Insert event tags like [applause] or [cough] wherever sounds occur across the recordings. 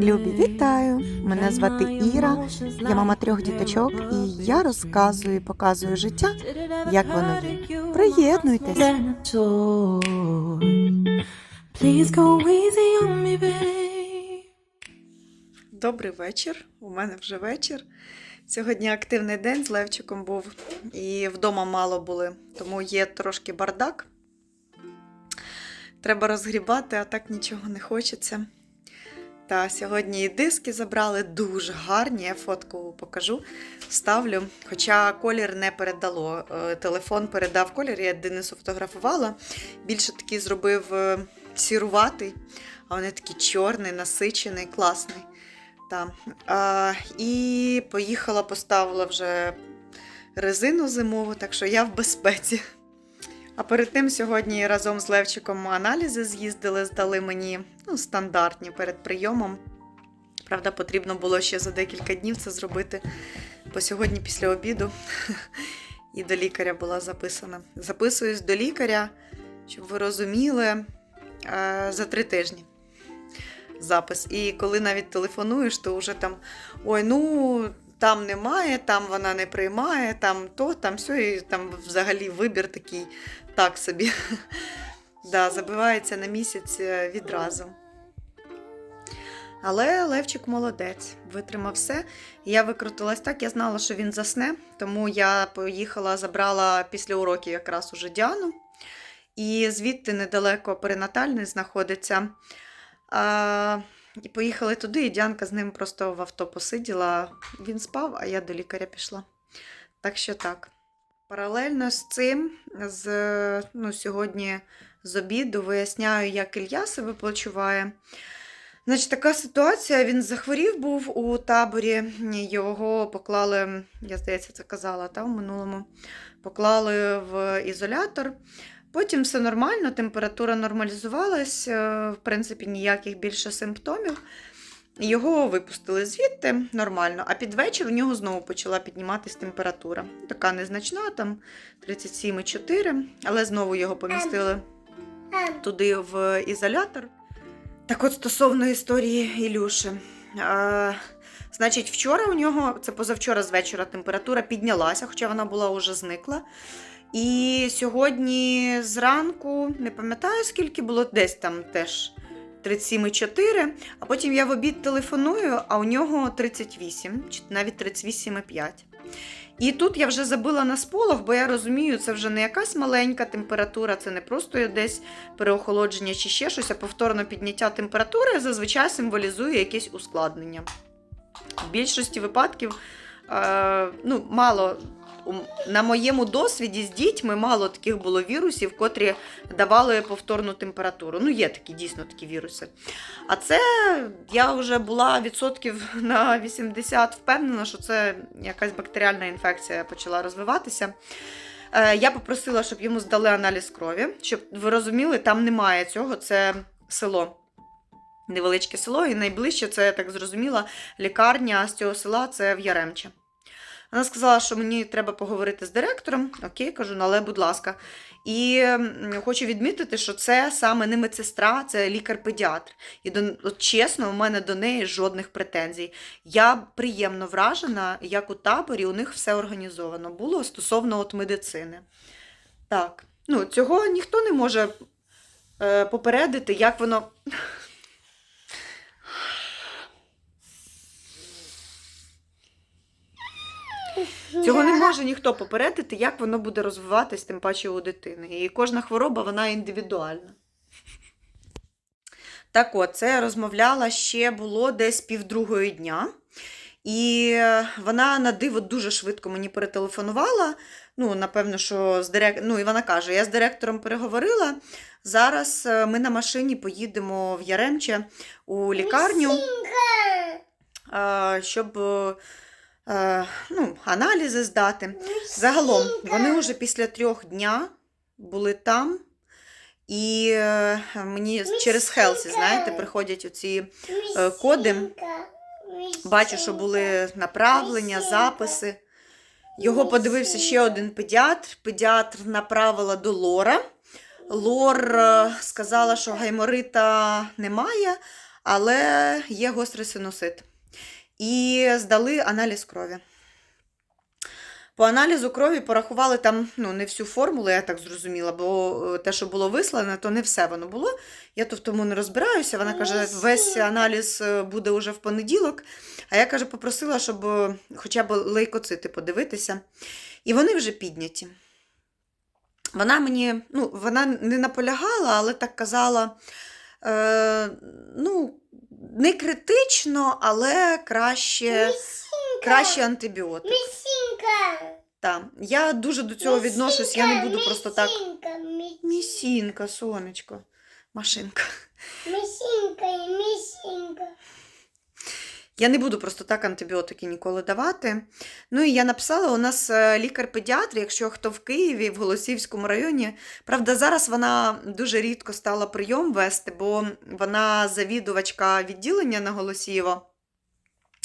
Любі, вітаю! Мене звати Іра. Я мама трьох діточок, і я розказую і показую життя, як воно є. Приєднуйтесь! Please go easy on me, babe. Добрий вечір. У мене вже вечір. Сьогодні активний день з Левчиком був, і вдома мало були, тому є трошки бардак. Треба розгрібати, а так нічого не хочеться. Та сьогодні і диски забрали дуже гарні. Я фотку покажу, ставлю. Хоча колір не передало. Е, Телефон передав колір, я Денису фотографувала. Більше такий зробив е, сіруватий, а вони такий чорний, насичений, класний. Та. А, і поїхала, поставила вже резину зимову, так що я в безпеці. А перед тим сьогодні разом з Левчиком аналізи з'їздили, здали мені ну, стандартні перед прийомом. Правда, потрібно було ще за декілька днів це зробити, бо сьогодні після обіду [laughs] і до лікаря була записана. Записуюсь до лікаря, щоб ви розуміли, е, за три тижні запис. І коли навіть телефонуєш, то вже там ой, ну там немає, там вона не приймає, там то, там все, і там взагалі вибір такий так собі. [laughs] Да, забивається на місяць е, відразу. Але Левчик молодець, витримав все. Я викрутилась так, я знала, що він засне, тому я поїхала, забрала після уроків якраз уже Діану. І звідти недалеко перинатальний знаходиться. І поїхали туди, і Діанка з ним просто в авто посиділа. Він спав, а я до лікаря пішла. Так що так. Паралельно з цим, з, ну, сьогодні з обіду виясняю, як Ілля себе почуває. Значить, така ситуація, він захворів був у таборі, його поклали, я здається, це казала та, в минулому, поклали в ізолятор. Потім все нормально, температура нормалізувалась, е, в принципі, ніяких більше симптомів. Його випустили звідти нормально, а під вечір у нього знову почала підніматись температура. Така незначна, там 37,4, але знову його помістили туди в ізолятор. Так от стосовно історії Ілюші. А, значить, вчора у нього, це позавчора з вечора, температура піднялася, хоча вона була уже зникла. І сьогодні зранку, не пам'ятаю, скільки було, десь там теж 37,4, а потім я в обід телефоную, а у нього 38, чи навіть 38,5. І тут я вже забила на сполох, бо я розумію, це вже не якась маленька температура, це не просто десь переохолодження чи ще щось, а повторне підняття температури зазвичай символізує якесь ускладнення. В більшості випадків е, ну, мало. На моєму досвіді з дітьми мало таких було вірусів, котрі давали повторну температуру. Ну, є такі дійсно такі віруси. А це я вже була відсотків на 80 впевнена, що це якась бактеріальна інфекція почала розвиватися. Е, Я попросила, щоб йому здали аналіз крові, щоб ви розуміли, там немає цього, це село. Невеличке село, і найближче, це я так зрозуміла, лікарня з цього села це в Яремче. Вона сказала, що мені треба поговорити з директором. Окей, кажу, ну але, будь ласка. І хочу відмітити, що це саме не медсестра, це лікар-педіатр. І до, от, чесно, у мене до неї жодних претензій. Я приємно вражена, як у таборі у них все організовано було стосовно от медицини. Так, ну цього ніхто не може е, попередити, як воно. Цього не може ніхто попередити, як воно буде розвиватись, тим паче у дитини. І кожна хвороба вона індивідуальна. Так от, це я розмовляла ще було десь півдругої дня. І вона на диво дуже швидко мені перетелефонувала. Ну, напевно, що з дирек... ну, і вона каже: я з директором переговорила. Зараз е, ми на машині поїдемо в Яремче у лікарню, е, щоб е, е, ну, аналізи здати. Загалом, вони вже після трьох дня були там. І е, мені через Хелсі, знаєте, приходять оці е, коди. Бачу, що були направлення, записи. Його подивився ще один педіатр. Педіатр направила до Лора. Лор е, сказала, що гайморита немає, але є гострий синусит. І здали аналіз крові. По аналізу крові порахували там ну, не всю формулу, я так зрозуміла, бо е, те, що було вислане, то не все воно було. Я то в тому не розбираюся. Вона каже, весь аналіз е, буде уже в понеділок. А я каже, попросила, щоб е, хоча б лейкоцити подивитися. І вони вже підняті. Вона мені, ну, вона не наполягала, але так казала. Е, ну, не критично, але краще, краще антибіотик. Місінка. Так. Я дуже до цього відношусь, я не буду просто так. Місінка, Місінка, сонечко, машинка. Місінка і місінка. Я не буду просто так антибіотики ніколи давати. Ну і я написала: у нас е, лікар-педіатр, якщо хто в Києві, в Голосіївському районі. Правда, зараз вона дуже рідко стала прийом вести, бо вона завідувачка відділення на Голосієво,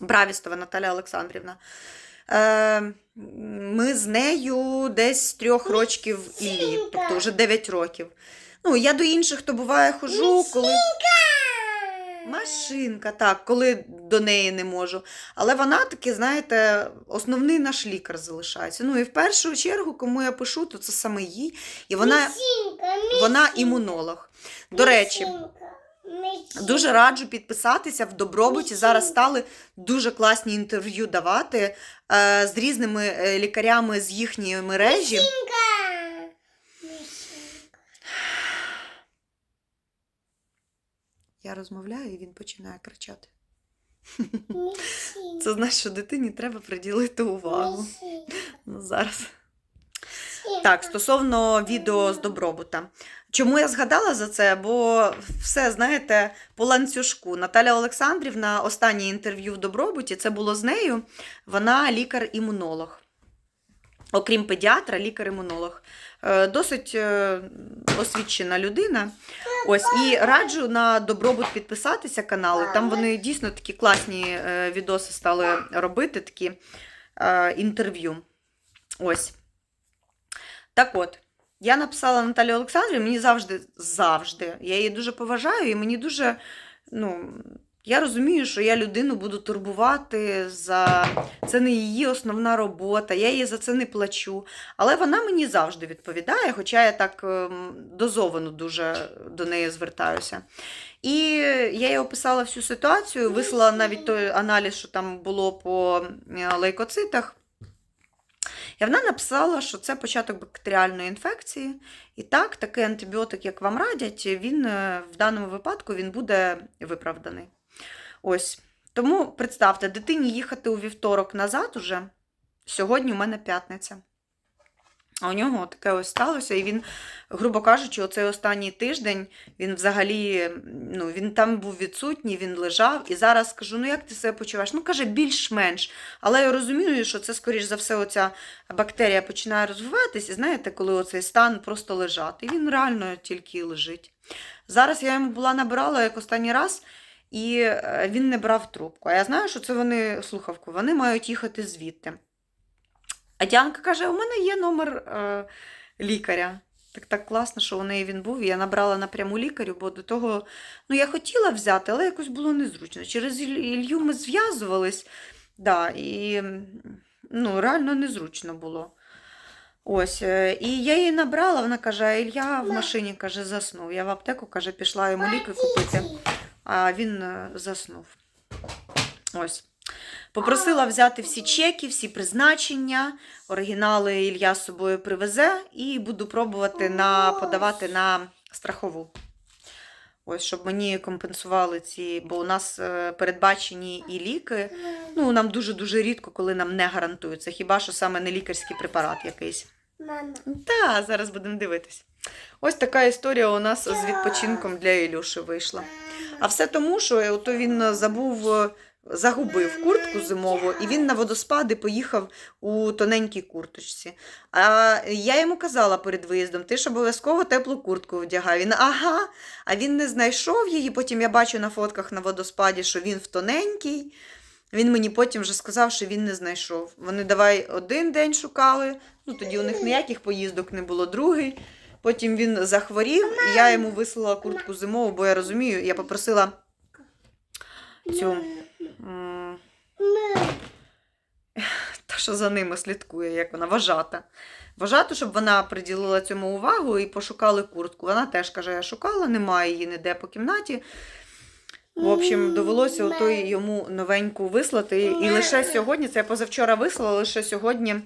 Бравістова Наталя Олександрівна. Е, Ми з нею десь з трьох років Іллі, тобто вже 9 років. Ну, я до інших то буває хожу, коли. Машинка, так, коли до неї не можу. Але вона таки, знаєте, основний наш лікар залишається. Ну і в першу чергу, кому я пишу, то це саме їй. І вона, Місінка, місінка. вона імунолог. До речі, Місінка, дуже раджу підписатися в добробуті. Зараз стали дуже класні інтерв'ю давати е, з різними е, лікарями з їхньої мережі. Місінка. Я розмовляю, і він починає кричати. Це значить, що дитині треба приділити увагу. Ну, зараз. Так, стосовно відео з добробута. Чому я згадала за це? Бо все, знаєте, по ланцюжку. Наталя Олександрівна, останнє інтерв'ю в добробуті, це було з нею. Вона лікар-імунолог. Окрім педіатра, лікар-імунолог. Е, Досить е, освічена людина. Ось, і раджу на добробут підписатися канали. Там вони дійсно такі класні е, відоси стали робити, такі інтерв'ю. Ось. Так от, я написала Наталі Олександрівні, мені завжди, завжди, я її дуже поважаю, і мені дуже, ну, я розумію, що я людину буду турбувати за це не її основна робота, я їй за це не плачу. Але вона мені завжди відповідає, хоча я так ем, дозовано дуже до неї звертаюся. І я їй описала всю ситуацію, вислала навіть той аналіз, що там було по е, лейкоцитах. І вона написала, що це початок бактеріальної інфекції. І так, такий антибіотик, як вам радять, він е, в даному випадку він буде виправданий. Ось. Тому представте, дитині їхати у вівторок назад уже. Сьогодні у мене п'ятниця. А у нього таке ось сталося, і він, грубо кажучи, оцей останній тиждень він взагалі ну, він там був відсутній, він лежав. І зараз кажу: ну як ти себе почуваєш? Ну, каже, більш-менш. Але я розумію, що це, скоріш за все, оця бактерія починає розвиватися, і знаєте, коли оцей стан просто лежати. І він реально тільки лежить. Зараз я йому була набирала як останній раз, і е, він не брав трубку. А я знаю, що це вони слухавку, вони мають їхати звідти. А Діанка каже: у мене є номер е, лікаря. Так так класно, що у неї він був. і Я набрала напряму лікарю, бо до того ну, я хотіла взяти, але якось було незручно. Через Ілью ми зв'язувались, да, і ну, реально незручно було. Ось, е, і я її набрала, вона каже, а Ілля в машині каже, заснув. Я в аптеку каже, пішла йому ліки купити, а він е, заснув. Ось. Попросила взяти всі чеки, всі призначення, оригінали Ілля з собою привезе і буду пробувати на, подавати на страхову. Ось, щоб мені компенсували ці, бо у нас е, передбачені і ліки. Ну, нам дуже-дуже рідко, коли нам не гарантуються. Хіба що саме не лікарський препарат якийсь. Мама. Так, зараз будемо дивитись. Ось така історія у нас з відпочинком для Ілюші вийшла. А все тому, що ото він забув, е, загубив куртку зимову, і він на водоспади поїхав у тоненькій курточці. А я йому казала перед виїздом: ти ж обов'язково теплу куртку вдягай. Він ага. А він не знайшов її. Потім я бачу на фотках на водоспаді, що він в тоненькій. Він мені потім вже сказав, що він не знайшов. Вони давай один день шукали. Ну тоді у них ніяких поїздок не було. Другий Потім він захворів, і я йому вислала куртку зимову, бо я розумію, я попросила цю. Та що за ними слідкує, як вона вважата. Вважату, щоб вона приділила цьому увагу і пошукали куртку. Вона теж каже, я шукала, немає її ніде по кімнаті. В общем, довелося отой йому новеньку вислати. І лише сьогодні, це я позавчора вислала, лише сьогодні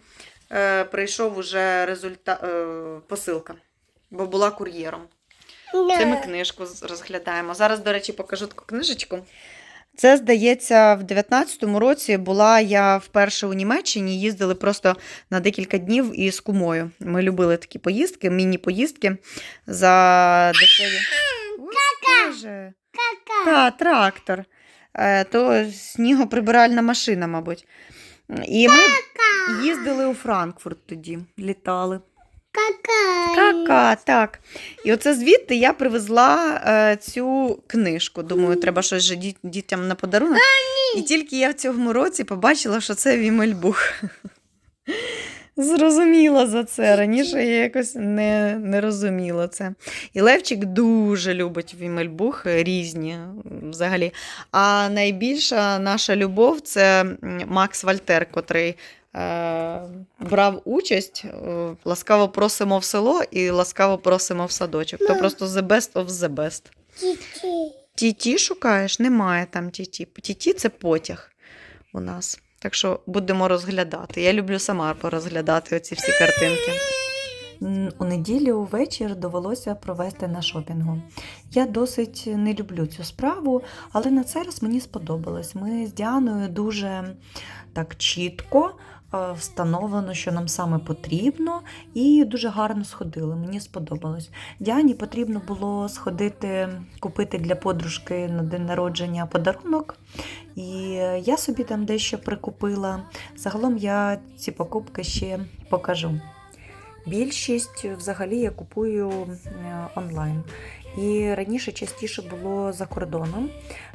е, прийшов уже результа... е, посилка, бо була кур'єром. Це ми книжку розглядаємо. Зараз, до речі, покажу таку книжечку. Це, здається, в 19-му році була я вперше у Німеччині, їздили просто на декілька днів із кумою. Ми любили такі поїздки, міні-поїздки за дешеві. Ой. Та, трактор. Е, То снігоприбиральна машина, мабуть. І ми їздили у Франкфурт тоді, літали. Кака, так. І оце звідти я привезла е, цю книжку. Думаю, треба щось же діт- дітям на подарунок. І тільки я в цьому році побачила, що це Вімельбух. Зрозуміла за це. Раніше я якось не, не розуміла це. І Левчик дуже любить Вімельбух різні взагалі. А найбільша наша любов це м, Макс Вальтер, котрий е, брав участь. е, Ласкаво просимо в село і ласкаво просимо в садочок. То просто the best of the best. Тіті шукаєш? Немає там тіті. Тіті це потяг у нас. Так що будемо розглядати. Я люблю сама порозглядати оці всі картинки. У неділю вечір довелося провести на шопінгу. Я досить не люблю цю справу, але на цей раз мені сподобалось. Ми з Діаною дуже так чітко е, встановлено, що нам саме потрібно, і дуже гарно сходили. Мені сподобалось. Діані потрібно було сходити, купити для подружки на день народження подарунок. І я собі там дещо прикупила. Загалом я ці покупки ще покажу. Більшість взагалі я купую е, онлайн. І раніше частіше було за кордоном.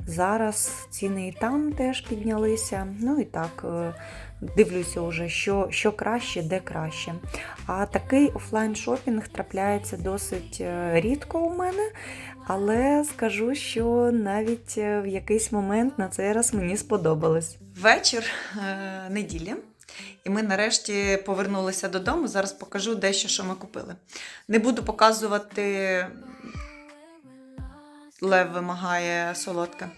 Зараз ціни і там теж піднялися. Ну і так, е, дивлюся вже, що, що краще, де краще. А такий офлайн шопінг трапляється досить е, рідко у мене. Але скажу, що навіть е, в якийсь момент на цей раз мені сподобалось. Вечір е, неділі. І ми нарешті повернулися додому. Зараз покажу дещо, що ми купили. Не буду показувати. Лев вимагає солодке.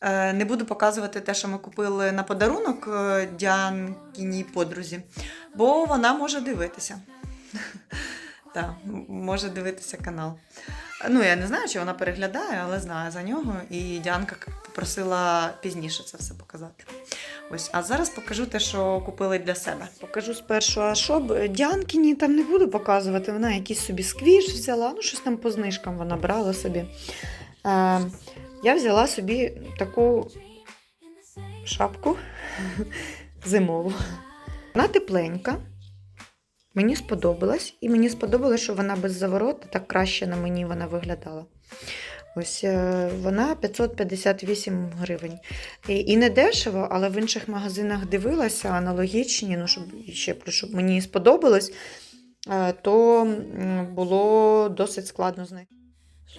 Е, Не буду показувати те, що ми купили на подарунок е, Діанкіній подрузі, бо вона може дивитися. [laughs] Так, може дивитися канал. Ну, я не знаю, чи вона переглядає, але знаю за нього. І Діанка попросила пізніше це все показати. Ось, а зараз покажу те, що купили для себе. Покажу спершу, а що Діанкіні там не буду показувати. Вона якийсь собі сквіш взяла, ну щось там по знижкам вона брала собі. Я взяла собі таку шапку [laughs] зимову. Вона тепленька. Мені сподобалась, і мені сподобалось, що вона без заворота, так краще на мені вона виглядала. Ось е, вона 558 гривень. І, і не дешево, але в інших магазинах дивилася аналогічні, ну, щоб ще щоб мені сподобалось, е, то було досить складно знайти.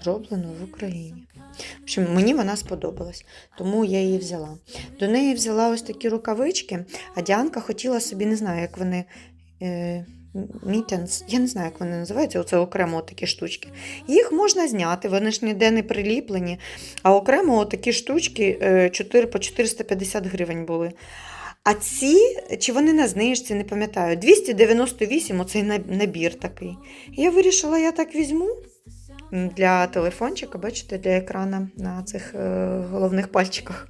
Зроблено в Україні. В общем, мені вона сподобалась, тому я її взяла. До неї взяла ось такі рукавички, а Діанка хотіла собі, не знаю, як вони. Е, Мітенс, я не знаю, як вони називаються, оце окремо такі штучки. Їх можна зняти, вони ж ніде не приліплені. А окремо такі штучки е, 4, по 450 гривень були. А ці, чи вони на знижці, не пам'ятаю, 298 оцей набір такий. Я вирішила, я так візьму для телефончика, бачите, для екрана на цих е, головних пальчиках.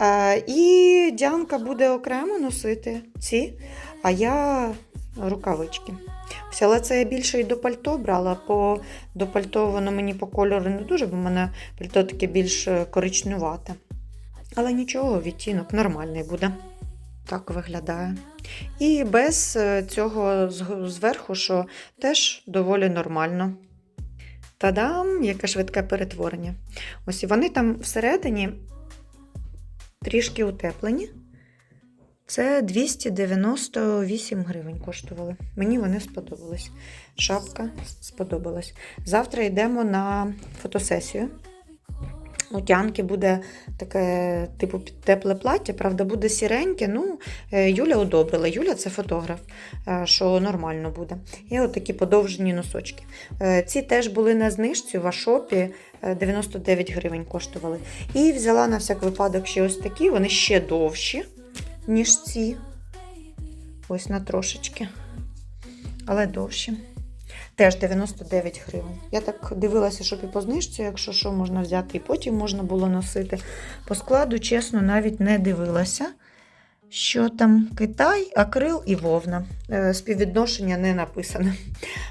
Е, і Діанка буде окремо носити ці, а я рукавички. Ось, це я більше і до пальто брала, по до пальто воно мені по кольору не дуже, бо в мене пальто таке більш е, коричневате. Але нічого, відтінок нормальний буде. Так виглядає. І без цього зверху, що теж доволі нормально. Та-дам, яке швидке перетворення. Ось і вони там всередині трішки утеплені. Це 298 гривень коштували. Мені вони сподобались. Шапка сподобалась. Завтра йдемо на фотосесію. У Тянки буде таке, типу, тепле плаття, правда, буде сіреньке. Ну, е, Юля одобрила. Юля це фотограф, е, що нормально буде. І от такі подовжені носочки. Е, Ці теж були на знижці в Ашопі, е, 99 гривень коштували. І взяла на всяк випадок ще ось такі, вони ще довші, ніж ці. Ось на трошечки. Але довші. Теж 99 гривень. Я так дивилася, щоб і по знижці, якщо що, можна взяти, і потім можна було носити. По складу, чесно, навіть не дивилася, що там Китай, акрил і вовна. Е, Співвідношення не написано.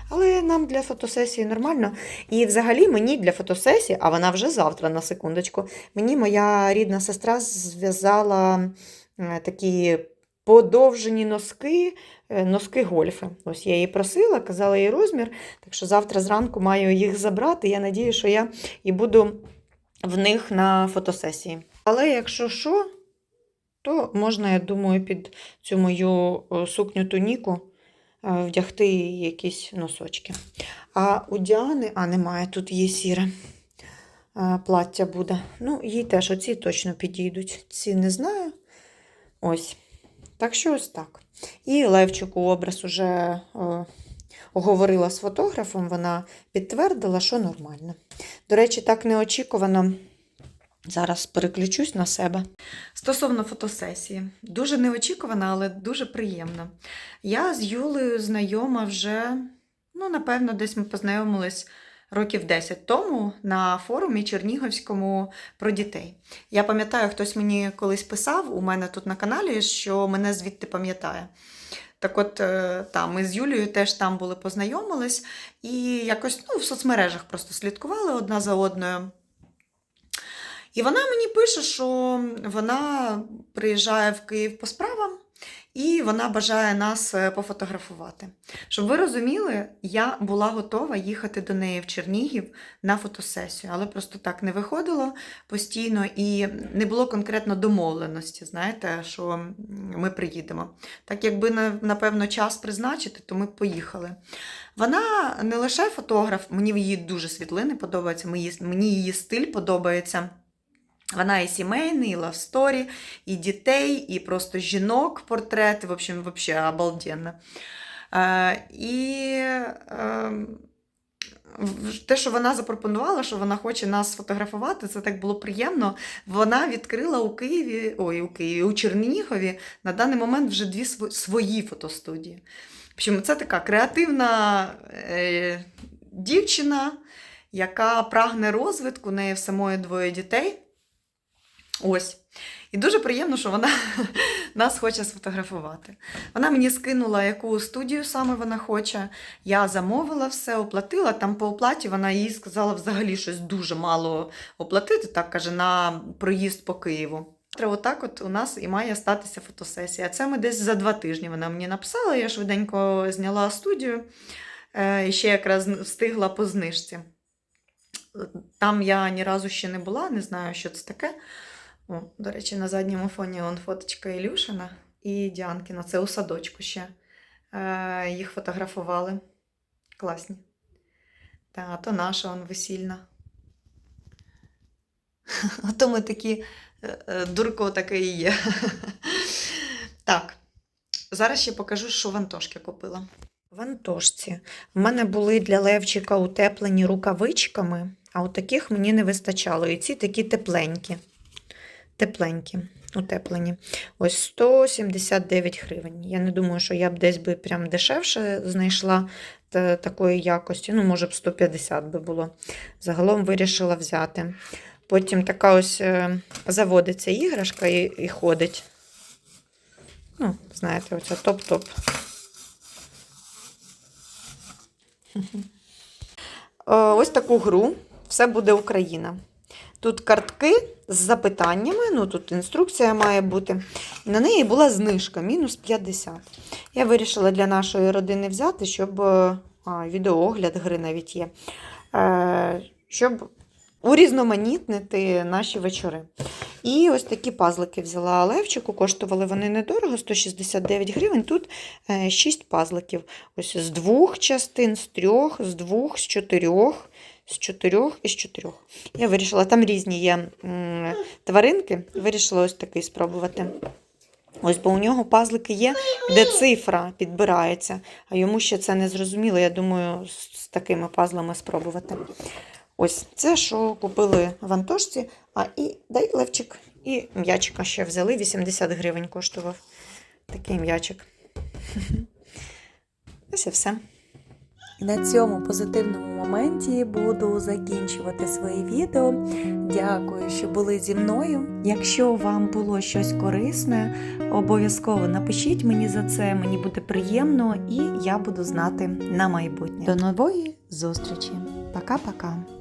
Але нам для фотосесії нормально. І взагалі мені для фотосесії, а вона вже завтра на секундочку, мені моя рідна сестра зв'язала е, такі подовжені носки, е, носки гольфи. Ось я її просила, казала їй розмір, так що завтра зранку маю їх забрати. Я надію, що я і буду в них на фотосесії. Але якщо що, то можна, я думаю, під цю мою е, сукню туніку е, вдягти якісь носочки. А у Діани, а немає, тут є сіре плаття буде. Ну, їй теж оці точно підійдуть. Ці не знаю. Ось. Так що ось так. І Левчику образ уже е, оговорила з фотографом, вона підтвердила, що нормально. До речі, так неочікувано. Зараз переключусь на себе. Стосовно фотосесії, дуже неочікувана, але дуже приємна. Я з Юлею знайома вже, ну, напевно, десь ми познайомились років 10 тому на форумі Чернігівському про дітей. Я пам'ятаю, хтось мені колись писав у мене тут на каналі, що мене звідти пам'ятає. Так от, е, та, ми з Юлією теж там були познайомились і якось ну, в соцмережах просто слідкували одна за одною. І вона мені пише, що вона приїжджає в Київ по справам, і вона бажає нас е, пофотографувати. Щоб ви розуміли, я була готова їхати до неї в Чернігів на фотосесію, але просто так не виходило постійно і не було конкретно домовленості, знаєте, що ми приїдемо. Так якби напевно час призначити, то ми поїхали. Вона не лише фотограф, мені її дуже світлини подобаються, мені, мені її стиль подобається. Вона і сімейний, і лавсторі, і дітей, і просто жінок портрети. В общем, вообще обалденно. Е, і е, те, що вона запропонувала, що вона хоче нас сфотографувати, це так було приємно. Вона відкрила у Києві, ой, у Києві, у Чернігові на даний момент вже дві свої фотостудії. В общем, це така креативна е, дівчина, яка прагне розвитку, у неї в самої двоє дітей. Ось. І дуже приємно, що вона [laughs] нас хоче сфотографувати. Вона мені скинула, яку студію саме вона хоче. Я замовила все, оплатила. Там по оплаті вона їй сказала взагалі щось дуже мало оплатити, так каже, на проїзд по Києву. Отак от у нас і має статися фотосесія. Це ми десь за два тижні вона мені написала, я швиденько зняла студію е, і ще якраз встигла по знижці. Там я ні разу ще не була, не знаю, що це таке. О, до речі, на задньому фоні он фоточка Ілюшина і Діанкіна. Це у садочку ще. Е, їх фотографували. Класні. Та, то наша он весільна. [laughs] Ото ми такі е, е, дурко таке і є. [laughs] Так. Зараз ще покажу, що в Антошки купила. В Антошці в мене були для Левчика утеплені рукавичками, а от таких мені не вистачало. І ці такі тепленькі. Тепленькі, утеплені. Ось 179 гривень. Я не думаю, що я б десь би прям дешевше знайшла такої якості. Ну, може б 150 би було. Загалом вирішила взяти. Потім така ось е, заводиться іграшка і, і ходить. Ну, знаєте, оця топ-топ. Е, Ось таку гру. Все буде Україна. Тут картки з запитаннями, ну тут інструкція має бути. На неї була знижка, мінус 50. Я вирішила для нашої родини взяти, щоб е, а, відеоогляд гри навіть є. Е, щоб урізноманітнити наші вечори. І ось такі пазлики взяла Левчику. Коштували вони недорого, 169 гривень. Тут 6 пазликів. Ось з двох частин, з трьох, з двох, з чотирьох, з чотирьох і з чотирьох. Я вирішила, там різні є тваринки. Вирішила ось такий спробувати. Ось, бо у нього пазлики є, де цифра підбирається, а йому ще це не зрозуміло. Я думаю, з, такими пазлами спробувати. Ось це, що купили в Антошці, а і дай Левчик, і м'ячика ще взяли. 80 гривень коштував такий м'ячик. [laughs] Ось і все. На цьому позитивному моменті буду закінчувати своє відео. Дякую, що були зі мною. Якщо вам було щось корисне, обов'язково напишіть мені за це, мені буде приємно і я буду знати на майбутнє. До нової зустрічі. Пока-пока.